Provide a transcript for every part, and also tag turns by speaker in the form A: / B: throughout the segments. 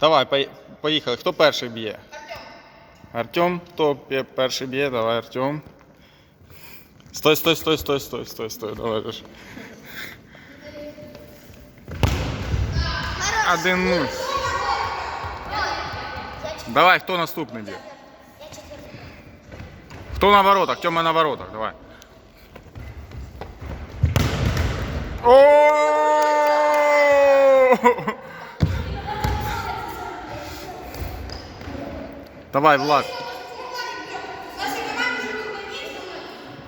A: Давай, пої- поїхали. Хто перший б'є? Артем. Хто пе- перший б'є? Давай, Артем. Стой, стой, стой, стой, стой, стой, стой. Давай же. Один нуль. Давай, хто наступний б'є? Хто на воротах? Тьома на воротах, давай. О! Давай, Влад.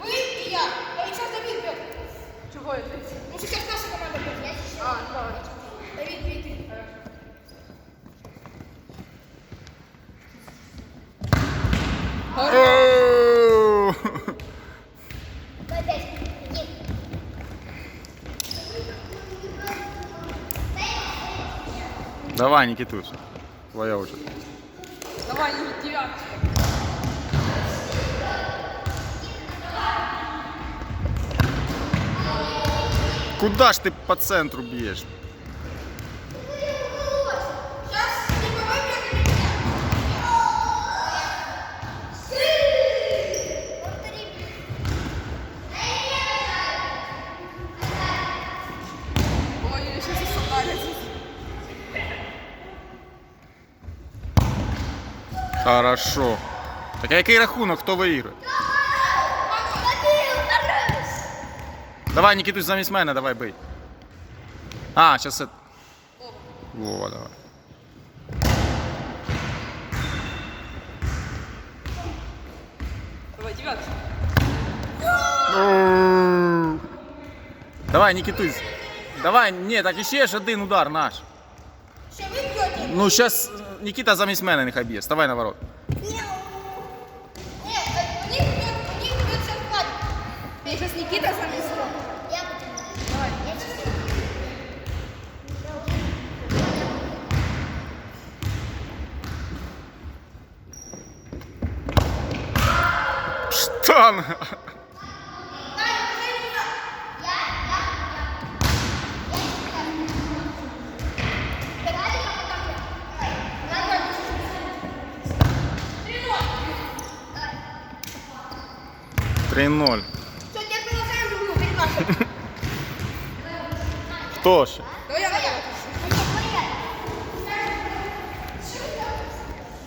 B: Вы и я. Я сейчас Давид бьет. Чего это? Ну сейчас наша команда бьет. А, давай. Давид, Давид, ты.
A: О! Давай, Никитуш. Твоя очередь.
B: Давай, девяточка.
A: Куда ж ты по центру бьешь?
B: Ой, я сейчас испугалась.
A: Хорошо. Так а який рахунок, хто виграє? Давай, Никитуш, замість мене, давай бий. А, сейчас це... Вова, давай.
B: Давай, девяточка.
A: Давай, Никитусь. Давай, ні, так іще ж один удар наш. Ну, сейчас Никита замість мене нехай б'є. Ставай на ворот.
B: Сейчас Никита занесу. Я Давай. Я сейчас... Штанга! 3-0.
A: Хто
B: ж?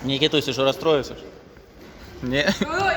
B: Никита,
A: ты что, расстроился? Не.
B: Ой.